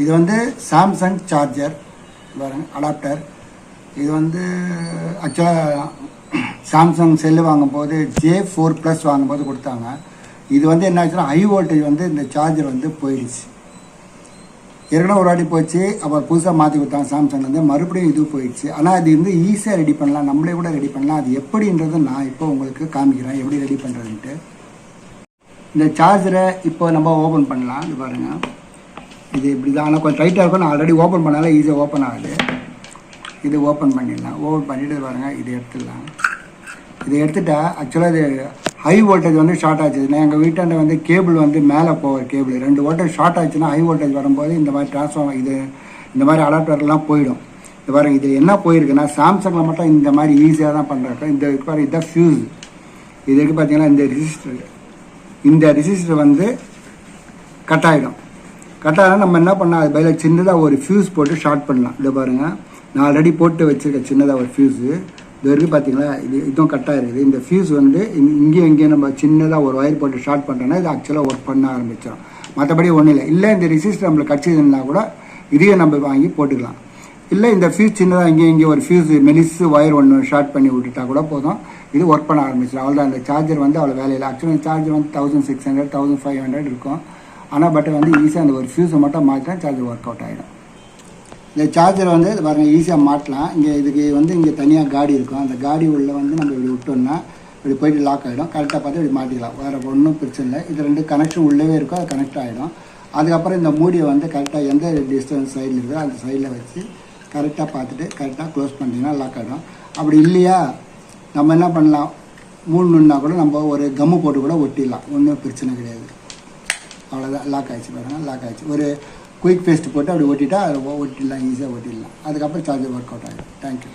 இது வந்து Samsung charger பாருங்கள் அடாப்டர் இது வந்து ஆக்சுவலாக சாம்சங் செல்லு வாங்கும்போது ஜே ஃபோர் ப்ளஸ் வாங்கும்போது கொடுத்தாங்க. இது வந்து என்ன ஆச்சுன்னா ஹை வோல்டேஜ் வந்து இந்த சார்ஜர் வந்து போயிடுச்சு. ஏற்கனவே ஒரு வாட்டி போச்சு அப்புறம் புதுசாக மாற்றி கொடுத்தாங்க சாம்சங் வந்து மறுபடியும் இது போயிடுச்சு. ஆனால் அது வந்து ஈஸியாக ரெடி பண்ணலாம். நம்மளே கூட ரெடி பண்ணலாம். அது எப்படின்றது நான் இப்போ உங்களுக்கு காமிக்கிறேன். எப்படி ரெடி பண்ணுறதுன்ட்டு இந்த சார்ஜரை இப்போ நம்ம ஓப்பன் பண்ணலாம். இது பாருங்கள் இது இப்படி தான் ஆனால் கொஞ்சம் டைட்டாக இருக்கும். நான் ஆல்ரெடி ஓப்பன் பண்ணால ஈஸியாக ஓப்பன் ஆகுது. இது ஓப்பன் பண்ணிடலாம். ஓப்பன் பண்ணிட்டு பாருங்கள் இது எடுத்துடலாம். இதை எடுத்துட்டா ஆக்சுவலாக இது ஹை வோல்டேஜ் வந்து ஷார்ட் ஆச்சுன்னா எங்கள் வீட்டாண்ட வந்து கேபிள் வந்து மேலே போகிற கேபிள் ரெண்டு வோல்டேஜ் ஷார்ட் ஆச்சுன்னா ஹை வோல்டேஜ் வரும்போது இந்த மாதிரி டிரான்ஸ்ஃபார்மர் இது இந்த மாதிரி அடாப்டர்லாம் போயிடும். இது பாருங்கள் இது என்ன போயிருக்குன்னா சாம்சங்கில் மட்டும் இந்த மாதிரி ஈஸியாக தான் பண்ணுறாங்க இந்த இது பாருங்க. இதுதான் ஃபியூஸ் இது பார்த்தீங்கன்னா இந்த ரிஜிஸ்டர் இந்த ரிஜிஸ்டர் வந்து கட் ஆகிடும் கரெக்டாக நம்ம என்ன பண்ணலாம்? அது பதிலாக சின்னதாக ஒரு ஃபியூஸ் போட்டு ஷார்ட் பண்ணலாம். இதை பாருங்கள் நான் ஆல்ரெடி போட்டு வச்சுருக்கேன் சின்னதாக ஒரு ஃபியூஸு இது வரைக்கும் பார்த்தீங்களா இது இதுவும் கட்டாக இருக்குது. இந்த ஃபியூஸ் வந்து இங்கேயும் இங்கேயும் நம்ம சின்னதாக ஒரு ஒயர் போட்டு ஷார்ட் பண்ணுறோன்னா இது ஆக்சுவலாக ஒர்க் பண்ண ஆரம்பிச்சிடும் மற்றபடி ஒன்றும் இல்லை. இல்லை இந்த ரிசிஸ்டர் நம்மளுக்கு கட்சிதுன்னா கூட இதையும் நம்ம வாங்கி போட்டுக்கலாம். இல்லை இந்த ஃபியூஸ் சின்னதாக இங்கே இங்கே ஒரு ஃபியூஸ் மெலிசு ஒயர் ஒன்று ஷார்ட் பண்ணி விட்டுட்டா கூட போதும். இது ஒர்க் பண்ண ஆரம்பிச்சிடும் அவ்வளோதான் இந்த சார்ஜர் வந்து அவ்வளோ வேலையில் ஆக்சுவலாக சார்ஜர் வந்து thousand six hundred thousand five hundred இருக்கும். ஆனால் பட் வந்து ஈஸியாக அந்த ஒரு ஃபியூஸை மட்டும் மாற்றினா சார்ஜர் ஒர்க் அவுட் ஆகிடும் இந்த சார்ஜர் வந்து பாருங்கள் ஈஸியாக மாட்டலாம். இங்கே இதுக்கு வந்து இங்கே தனியாக காடி இருக்கும். அந்த காடி உள்ளே வந்து நம்ம இப்படி விட்டோம்னா இப்படி போயிட்டு லாக் ஆகிடும் கரெக்டாக பார்த்து இப்படி மாட்டிக்கலாம் வேறு ஒன்றும் பிரச்சனை இல்லை. இது ரெண்டு கனெக்ஷன் உள்ளவே இருக்கும். அது கனெக்ட் ஆகிடும் அதுக்கப்புறம் இந்த மூடியை வந்து கரெக்டாக எந்த டிஸ்டன்ஸ் சைடில் இருக்கோ அந்த சைடில் வச்சு கரெக்டாக பார்த்துட்டு கரெக்டாக க்ளோஸ் பண்ணிட்டீங்கன்னா லாக் ஆகிடும் அப்படி இல்லையா? நம்ம என்ன பண்ணலாம்? மூணுன்னா கூட நம்ம ஒரு கம்மு போட்டு கூட ஒட்டிடலாம். ஒன்றும் பிரச்சனை கிடையாது. அவ்வளோதான் லாக் ஆகிடுச்சு பாருங்க லாக் ஆகிடுச்சு ஒரு குயிக் பேஸ்ட் போட்டு அப்படி ஓட்டிட்டா அதை ஈஸியாக ஓட்டிடலாம். அதுக்கப்புறம் சார்ஜர் ஒர்க் அவுட் ஆகிடும் தேங்க்யூ